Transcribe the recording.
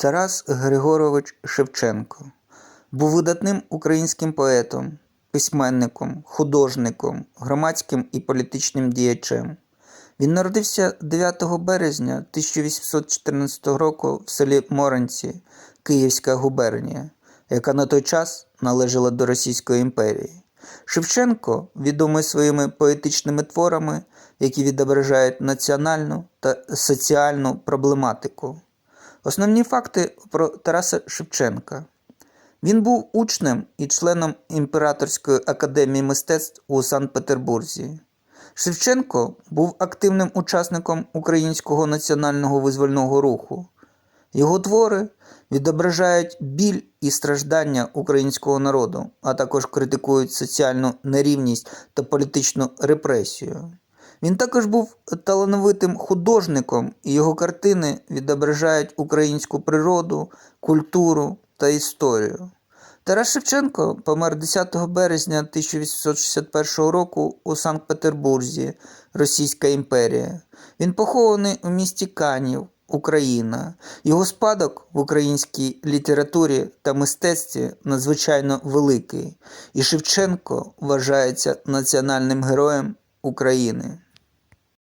Тарас Григорович Шевченко був видатним українським поетом, письменником, художником, громадським і політичним діячем. Він народився 9 березня 1814 року в селі Моранці, Київська губернія, яка на той час належала до Російської імперії. Шевченко відомий своїми поетичними творами, які відображають національну та соціальну проблематику. Основні факти про Тараса Шевченка. Він був учнем і членом Імператорської академії мистецтв у Санкт-Петербурзі. Шевченко був активним учасником українського національного визвольного руху. Його твори відображають біль і страждання українського народу, а також критикують соціальну нерівність та політичну репресію. Він також був талановитим художником, і його картини відображають українську природу, культуру та історію. Тарас Шевченко помер 10 березня 1861 року у Санкт-Петербурзі, Російська імперія. Він похований у місті Канів, Україна. Його спадок в українській літературі та мистецтві надзвичайно великий, і Шевченко вважається національним героєм України.